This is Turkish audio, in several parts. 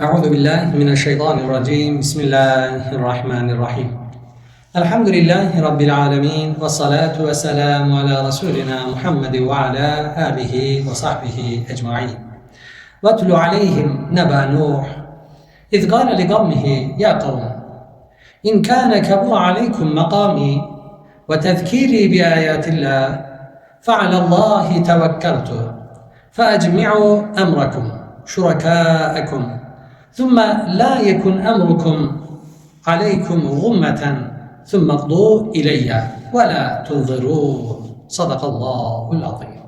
أعوذ بالله من الشيطان الرجيم. بسم الله الرحمن الرحيم. الحمد لله رب العالمين والصلاة والسلام على رسولنا محمد وعلى آله وصحبه أجمعين. واتل عليهم نبأ نوح إذ قال لقومه يا قوم إن كان كبر عليكم مقامي وتذكيري بآيات الله فعلى الله توكلت فأجمعوا أمركم شركاءكم ثم لا يكن أمركم عليكم غمة ثم اقضوا إلي ولا تنظرون صدق الله العظيم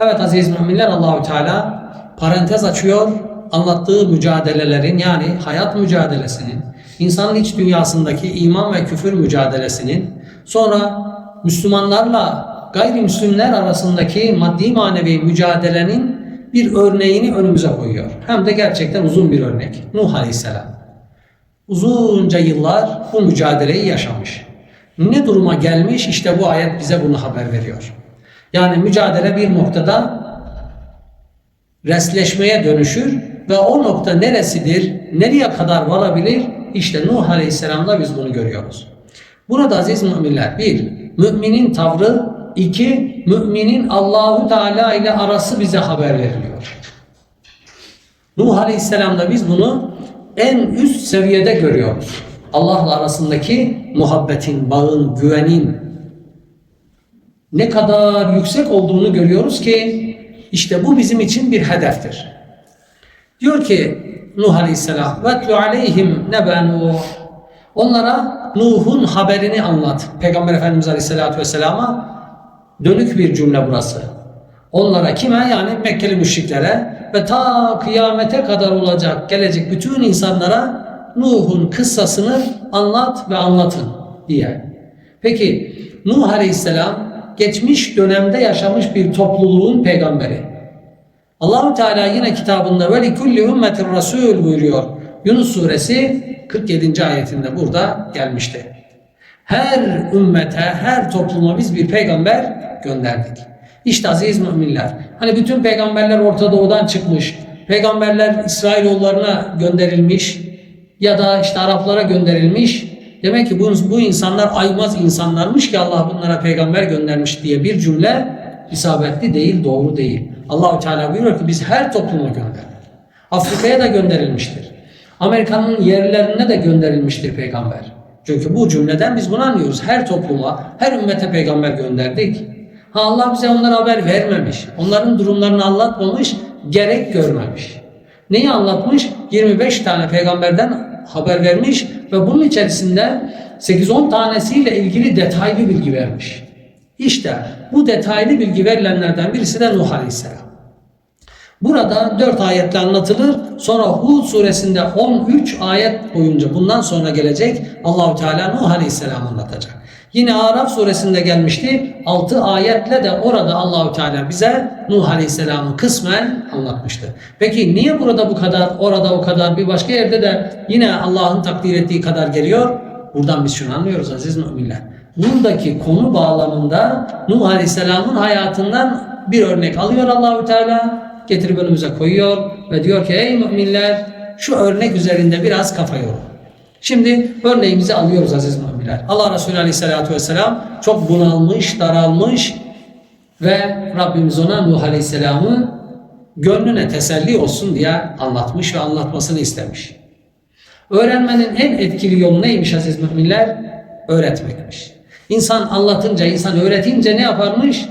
Evet aziz müminler Allahu Teala parantez açıyor anlattığı mücadelelerin yani hayat mücadelesinin, insanın iç dünyasındaki iman ve küfür mücadelesinin, sonra Müslümanlarla gayrimüslimler arasındaki maddi manevi mücadelenin bir örneğini önümüze koyuyor. Hem de gerçekten uzun bir örnek. Nuh Aleyhisselam. Uzunca yıllar bu mücadeleyi yaşamış. Ne duruma gelmiş işte bu ayet bize bunu haber veriyor. Yani mücadele bir noktada resleşmeye dönüşür ve o nokta neresidir, nereye kadar varabilir? İşte Nuh Aleyhisselam'da biz bunu görüyoruz. Burada aziz müminler bir, müminin tavrı, İki, müminin Allahu Teala ile arası bize haber veriliyor. Nuh Aleyhisselam'da biz bunu en üst seviyede görüyoruz. Allah'la arasındaki muhabbetin, bağın, güvenin ne kadar yüksek olduğunu görüyoruz ki işte bu bizim için bir hedeftir. Diyor ki Nuh Aleyhisselam ve aleyhim nebenu onlara Nuh'un haberini anlat. Peygamber Efendimiz Aleyhisselatü Vesselam'a dönük bir cümle burası. Onlara kime? Yani Mekkeli müşriklere ve ta kıyamete kadar olacak, gelecek bütün insanlara Nuh'un kıssasını anlat ve anlatın diye. Peki Nuh Aleyhisselam geçmiş dönemde yaşamış bir topluluğun peygamberi. Allahu Teala yine kitabında ve likulli ümmetin rasul buyuruyor. Yunus suresi 47. ayetinde burada gelmişti. Her ümmete, her topluma biz bir peygamber gönderdik. İşte aziz müminler. Hani bütün peygamberler Orta Doğu'dan çıkmış. Peygamberler İsrailoğullarına gönderilmiş ya da işte Araplara gönderilmiş. Demek ki bu, bu insanlar aymaz insanlarmış ki Allah bunlara peygamber göndermiş diye bir cümle isabetli değil, doğru değil. Allahu Teala buyuruyor ki biz her topluma gönderdik. Afrika'ya da gönderilmiştir. Amerika'nın yerlerine de gönderilmiştir peygamber. Çünkü bu cümleden biz bunu anlıyoruz. Her topluma, her ümmete peygamber gönderdik. Ha Allah bize onlara haber vermemiş. Onların durumlarını anlatmamış, gerek görmemiş. Neyi anlatmış? 25 tane peygamberden haber vermiş ve bunun içerisinde 8-10 tanesiyle ilgili detaylı bilgi vermiş. İşte bu detaylı bilgi verilenlerden birisi de Nuh Aleyhisselam. Burada 4 ayetle anlatılır. Sonra Hud suresinde 13 ayet boyunca bundan sonra gelecek Allahu Teala Nuh Aleyhisselam anlatacak. Yine Araf suresinde gelmişti. 6 ayetle de orada Allahu Teala bize Nuh Aleyhisselam'ı kısmen anlatmıştı. Peki niye burada bu kadar, orada o kadar, bir başka yerde de yine Allah'ın takdir ettiği kadar geliyor? Buradan biz şunu anlıyoruz aziz müminler. Buradaki konu bağlamında Nuh Aleyhisselam'ın hayatından bir örnek alıyor Allahu Teala, getirip önümüze koyuyor ve diyor ki ey müminler şu örnek üzerinde biraz kafa yorun. Şimdi örneğimizi alıyoruz aziz müminler. Allah Resulü Aleyhisselatü Vesselam çok bunalmış, daralmış ve Rabbimiz ona Nuh Aleyhisselam'ı gönlüne teselli olsun diye anlatmış ve anlatmasını istemiş. Öğrenmenin en etkili yolu neymiş aziz müminler? Öğretmekmiş. İnsan anlatınca, insan öğretince ne yaparmış?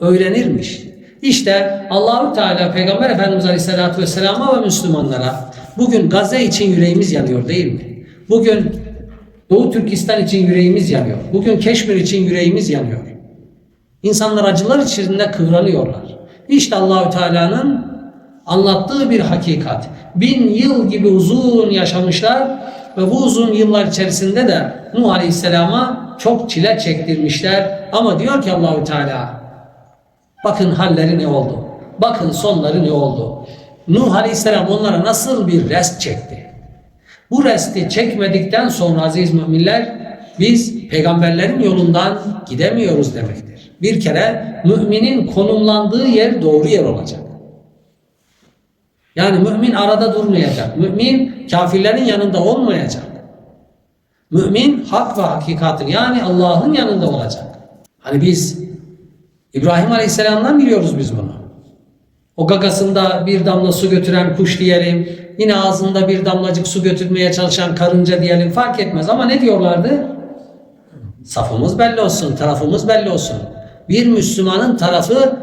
Öğrenirmiş. İşte Allahu Teala Peygamber Efendimiz Aleyhisselatü Vesselam'a ve Müslümanlara bugün Gazze için yüreğimiz yanıyor değil mi? Bugün Doğu Türkistan için yüreğimiz yanıyor. Bugün Keşmir için yüreğimiz yanıyor. İnsanlar acılar içerisinde kıvranıyorlar. İşte Allahü Teala'nın anlattığı bir hakikat. Bin yıl gibi uzun yaşamışlar ve bu uzun yıllar içerisinde de Nuh Aleyhisselam'a çok çile çektirmişler. Ama diyor ki Allahü Teala bakın halleri ne oldu? Bakın sonları ne oldu? Nuh Aleyhisselam onlara nasıl bir rest çekti? Bu resti çekmedikten sonra aziz müminler biz peygamberlerin yolundan gidemiyoruz demektir. Bir kere müminin konumlandığı yer doğru yer olacak. Yani mümin arada durmayacak. Mümin kafirlerin yanında olmayacak. Mümin hak ve hakikatin yani Allah'ın yanında olacak. Hani biz İbrahim Aleyhisselam'dan biliyoruz biz bunu. O gagasında bir damla su götüren kuş diyelim, yine ağzında bir damlacık su götürmeye çalışan karınca diyelim fark etmez. Ama ne diyorlardı? Safımız belli olsun, tarafımız belli olsun. Bir Müslümanın tarafı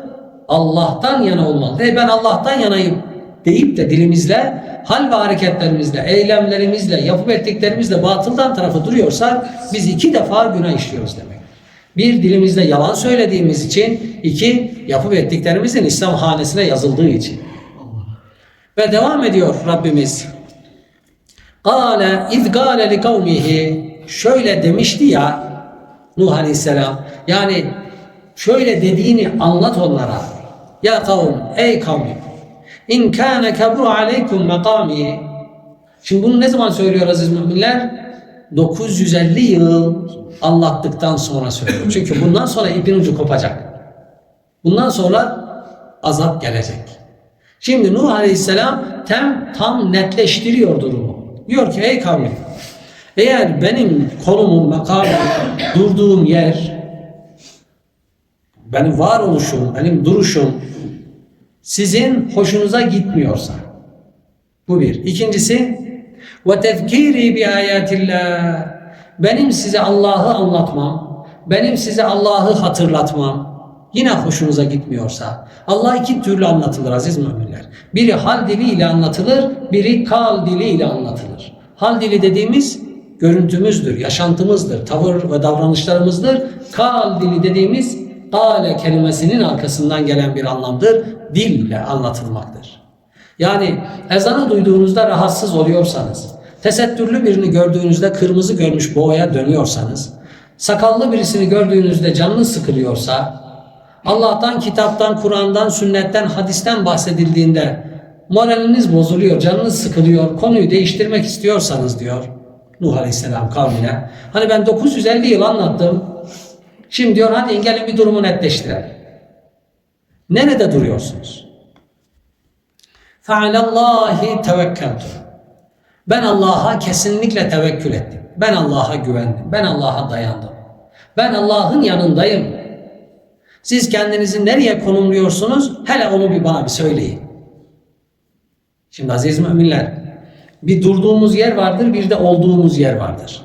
Allah'tan yana olmalı. E ben Allah'tan yanayım deyip de dilimizle, hal ve hareketlerimizle, eylemlerimizle, yapıp ettiklerimizle batıldan tarafı duruyorsak biz iki defa günah işliyoruz demek. Bir dilimizde yalan söylediğimiz için, iki yapıp ettiklerimizin İslam hanesine yazıldığı için. Ve devam ediyor Rabbimiz. Kale iz gâle li kavmihi şöyle demişti ya Nuh Aleyhisselam yani şöyle dediğini anlat onlara. Ya kavm ey kavmim in kâne kebru aleykum mekâmi Şimdi bunu ne zaman söylüyor aziz müminler? 950 yıl anlattıktan sonra söylüyor. Çünkü bundan sonra ipin ucu kopacak. Bundan sonra azap gelecek. Şimdi Nuh Aleyhisselam tem, tam netleştiriyor durumu. Diyor ki ey kavmim eğer benim konumum, makamım, durduğum yer, benim varoluşum, benim duruşum sizin hoşunuza gitmiyorsa bu bir. İkincisi ve tezkiri bi ayatillah benim size Allah'ı anlatmam, benim size Allah'ı hatırlatmam yine hoşunuza gitmiyorsa Allah iki türlü anlatılır aziz müminler. Biri hal diliyle anlatılır, biri kal diliyle anlatılır. Hal dili dediğimiz görüntümüzdür, yaşantımızdır, tavır ve davranışlarımızdır. Kal dili dediğimiz kale kelimesinin arkasından gelen bir anlamdır. Dille anlatılmaktır. Yani ezanı duyduğunuzda rahatsız oluyorsanız, tesettürlü birini gördüğünüzde kırmızı görmüş boğaya dönüyorsanız, sakallı birisini gördüğünüzde canınız sıkılıyorsa, Allah'tan, kitaptan, Kur'an'dan, sünnetten, hadisten bahsedildiğinde moraliniz bozuluyor, canınız sıkılıyor, konuyu değiştirmek istiyorsanız diyor Nuh Aleyhisselam kavmine. Hani ben 950 yıl anlattım. Şimdi diyor hadi gelin bir durumu netleştirelim. Nerede duruyorsunuz? Fealallahi tevekkeltu. Ben Allah'a kesinlikle tevekkül ettim. Ben Allah'a güvendim. Ben Allah'a dayandım. Ben Allah'ın yanındayım. Siz kendinizi nereye konumluyorsunuz? Hele onu bir bana bir söyleyin. Şimdi aziz müminler, bir durduğumuz yer vardır, bir de olduğumuz yer vardır.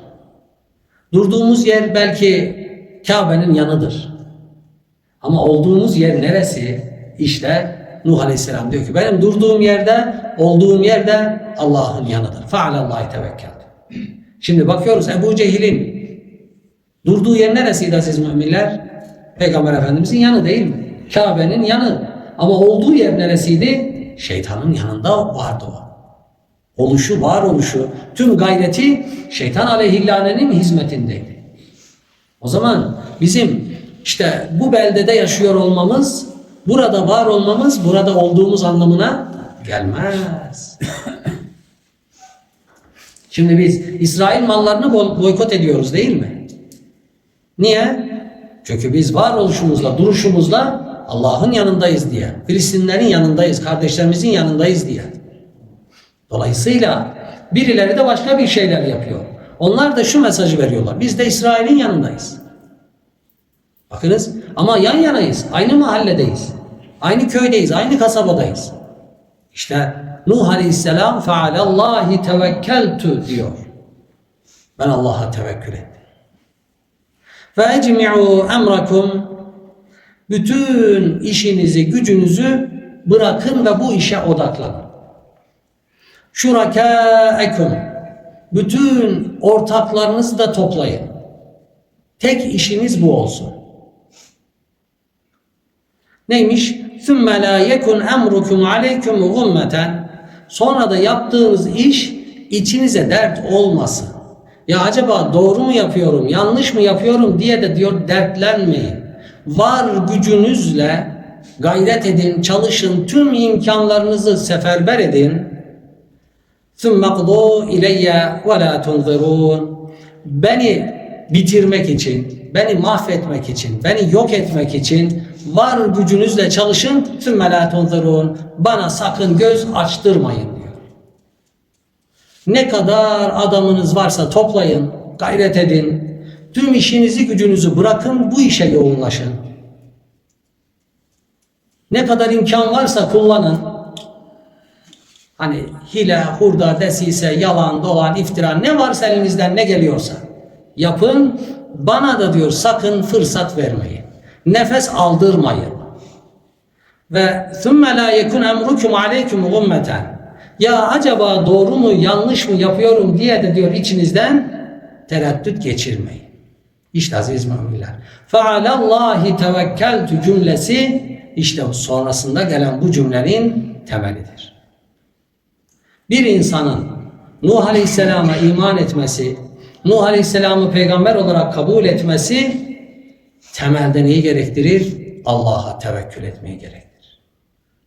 Durduğumuz yer belki Kabe'nin yanıdır. Ama olduğumuz yer neresi? İşte Nuh Aleyhisselam diyor ki benim durduğum yerde, olduğum yerde Allah'ın yanıdır. Fealallahi tevekkel. Şimdi bakıyoruz Ebu Cehil'in durduğu yer neresiydi aziz müminler? Peygamber Efendimizin yanı değil mi? Kabe'nin yanı. Ama olduğu yer neresiydi? Şeytanın yanında vardı o. Oluşu, var oluşu, tüm gayreti şeytan aleyhillanenin hizmetindeydi. O zaman bizim işte bu beldede yaşıyor olmamız, burada var olmamız, burada olduğumuz anlamına gelmez. Şimdi biz İsrail mallarını boykot ediyoruz değil mi? Niye? Çünkü biz varoluşumuzla, duruşumuzla Allah'ın yanındayız diye. Filistinlerin yanındayız, kardeşlerimizin yanındayız diye. Dolayısıyla birileri de başka bir şeyler yapıyor. Onlar da şu mesajı veriyorlar. Biz de İsrail'in yanındayız. Bakınız ama yan yanayız. Aynı mahalledeyiz. Aynı köydeyiz. Aynı kasabadayız. İşte Nuh Aleyhisselam fealallahi tevekkeltu diyor. Ben Allah'a tevekkül ettim. Ve ecmi'u emrakum bütün işinizi, gücünüzü bırakın ve bu işe odaklanın. Şurakâekum bütün ortaklarınızı da toplayın. Tek işiniz bu olsun. Neymiş? ثُمَّ لَا يَكُنْ اَمْرُكُمْ عَلَيْكُمْ غُمَّةً Sonra da yaptığınız iş içinize dert olmasın. Ya acaba doğru mu yapıyorum, yanlış mı yapıyorum diye de diyor dertlenmeyin. Var gücünüzle gayret edin, çalışın, tüm imkanlarınızı seferber edin. ثُمَّ قْضُوا اِلَيَّ وَلَا تُنْظِرُونَ Beni bitirmek için, beni mahvetmek için, beni yok etmek için var gücünüzle çalışın. Sümme la tunzurun. Bana sakın göz açtırmayın diyor. Ne kadar adamınız varsa toplayın, gayret edin. Tüm işinizi gücünüzü bırakın, bu işe yoğunlaşın. Ne kadar imkan varsa kullanın. Hani hile, hurda, desise, yalan, dolan, iftira ne varsa elinizden ne geliyorsa yapın. Bana da diyor sakın fırsat vermeyin. Nefes aldırmayın. Ve ثُمَّ لَا يَكُنْ اَمْرُكُمْ عَلَيْكُمْ غُمَّةً Ya acaba doğru mu yanlış mı yapıyorum diye de diyor içinizden tereddüt geçirmeyin. İşte aziz müminler. فَعَلَى اللّٰهِ تَوَكَّلْتُ cümlesi işte sonrasında gelen bu cümlenin temelidir. Bir insanın Nuh Aleyhisselam'a iman etmesi, Nuh Aleyhisselam'ı peygamber olarak kabul etmesi temelde neyi gerektirir? Allah'a tevekkül etmeyi gerektirir.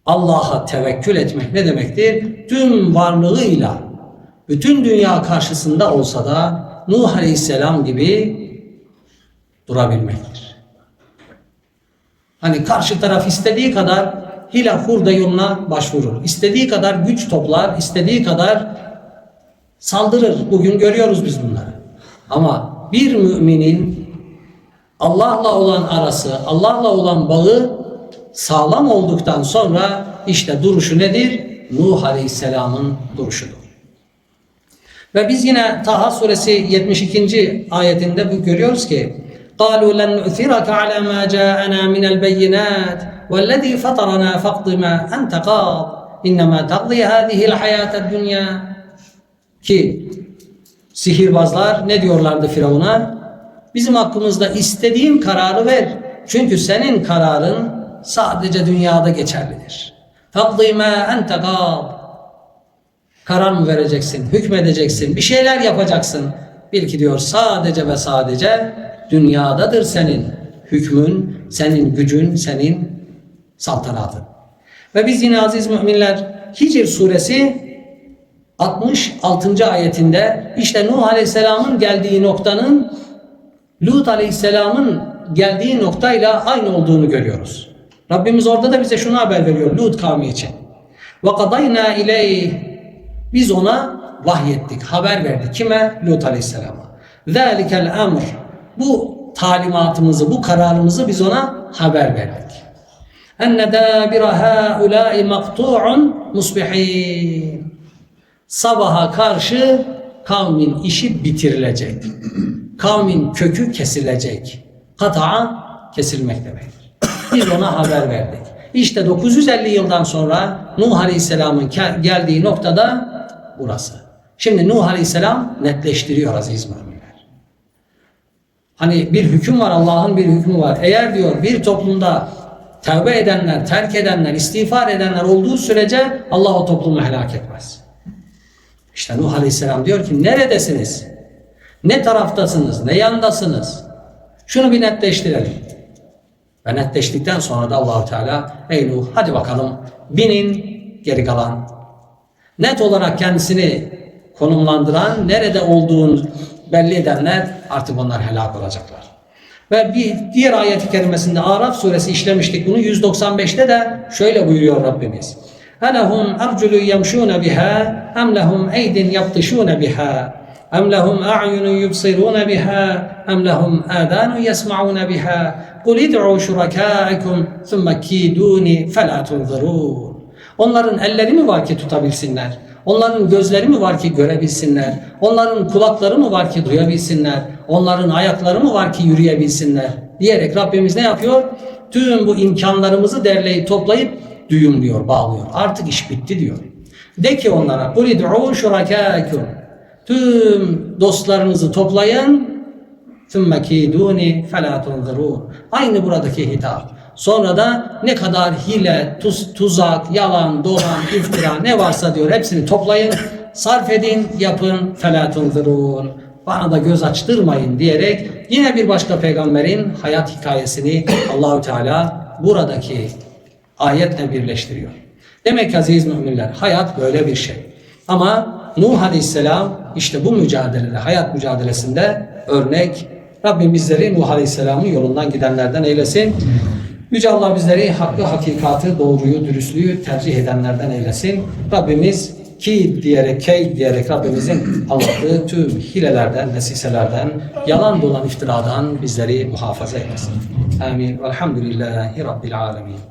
Allah'a tevekkül etmek ne demektir? Tüm varlığıyla bütün dünya karşısında olsa da Nuh Aleyhisselam gibi durabilmektir. Hani karşı taraf istediği kadar hile hurda yoluna başvurur. İstediği kadar güç toplar, istediği kadar saldırır. Bugün görüyoruz biz bunları. Ama bir müminin Allah'la olan arası, Allah'la olan bağı sağlam olduktan sonra işte duruşu nedir? Nuh Aleyhisselam'ın duruşudur. Ve biz yine Taha suresi 72. ayetinde bu görüyoruz ki قالوا لن نؤثرك على ما جاءنا من البينات والذي فطرنا فاقض ما أنت قاض إنما تقضي هذه الحياة الدنيا ki sihirbazlar ne diyorlardı Firavun'a? Bizim hakkımızda istediğin kararı ver. Çünkü senin kararın sadece dünyada geçerlidir. Fakdi ma ente. Karar mı vereceksin, hükmedeceksin, bir şeyler yapacaksın. Bil ki diyor sadece ve sadece dünyadadır senin hükmün, senin gücün, senin saltanatın. Ve biz yine aziz müminler Hicr suresi 66. ayetinde işte Nuh Aleyhisselam'ın geldiği noktanın Lut Aleyhisselam'ın geldiği noktayla aynı olduğunu görüyoruz. Rabbimiz orada da bize şunu haber veriyor Lut kavmi için. Ve kadayna ileyh biz ona vahyettik, haber verdik. Kime? Lut Aleyhisselam'a. Zalikel emr. Bu talimatımızı, bu kararımızı biz ona haber verdik. Enne dâbira hâulâi maktu'un musbihin. Sabaha karşı kavmin işi bitirilecek. Kavmin kökü kesilecek. Kata'a kesilmek demektir. Biz ona haber verdik. İşte 950 yıldan sonra Nuh Aleyhisselam'ın geldiği noktada burası. Şimdi Nuh Aleyhisselam netleştiriyor aziz müminler. Hani bir hüküm var Allah'ın bir hükmü var. Eğer diyor bir toplumda tevbe edenler, terk edenler, istiğfar edenler olduğu sürece Allah o toplumu helak etmez. İşte Nuh Aleyhisselam diyor ki neredesiniz? Ne taraftasınız? Ne yandasınız? Şunu bir netleştirelim. Ve netleştikten sonra da Allahu Teala ey Nuh hadi bakalım binin geri kalan. Net olarak kendisini konumlandıran, nerede olduğunu belli edenler artık onlar helak olacaklar. Ve bir diğer ayet-i kerimesinde Araf suresi işlemiştik bunu 195'te de şöyle buyuruyor Rabbimiz. أَلَهُمْ أَرْجُلُ يَمْشُونَ بِهَا أَمْ لَهُمْ اَيْدٍ يَبْطِشُونَ بِهَا أَمْ لَهُمْ أَعْيُنٌ يُبْصِرُونَ بِهَا أَمْ لَهُمْ آذَانٌ يَسْمَعُونَ بِهَا قُلْ اِدْعُوا شُرَكَاءَكُمْ ثُمَّ كِيدُونِ فَلَا تُنْظَرُونَ Onların elleri mi var ki tutabilsinler? Onların gözleri mi var ki görebilsinler? Onların kulakları mı var ki duyabilsinler? Onların ayakları mı var ki yürüyebilsinler? Diyerek Rabbimiz ne yapıyor? Tüm bu imkanlarımızı derleyip toplayıp düğümlüyor, bağlıyor. Artık iş bitti diyor. De ki onlara قُلِ دُعُوا شُرَكَاكُمْ Tüm dostlarınızı toplayın ثُمَّ كِيدُونِ فَلَا تُنْظِرُونَ Aynı buradaki hitap. Sonra da ne kadar hile, tuz, tuzak, yalan, dolan, iftira ne varsa diyor hepsini toplayın, sarf edin, yapın. فَلَا تُنْظِرُونَ Bana da göz açtırmayın diyerek yine bir başka peygamberin hayat hikayesini Allahü Teala buradaki ayetle birleştiriyor. Demek ki aziz müminler hayat böyle bir şey. Ama Nuh Aleyhisselam işte bu mücadelede, hayat mücadelesinde örnek Rabbim bizleri Nuh Aleyhisselam'ın yolundan gidenlerden eylesin. Yüce Allah bizleri hakkı, hakikatı, doğruyu, dürüstlüğü tercih edenlerden eylesin. Rabbimiz ki diyerek, key diyerek Rabbimizin anlattığı tüm hilelerden, vesiselerden, yalan dolan iftiradan bizleri muhafaza eylesin. Amin. Velhamdülillahi Rabbil alemin.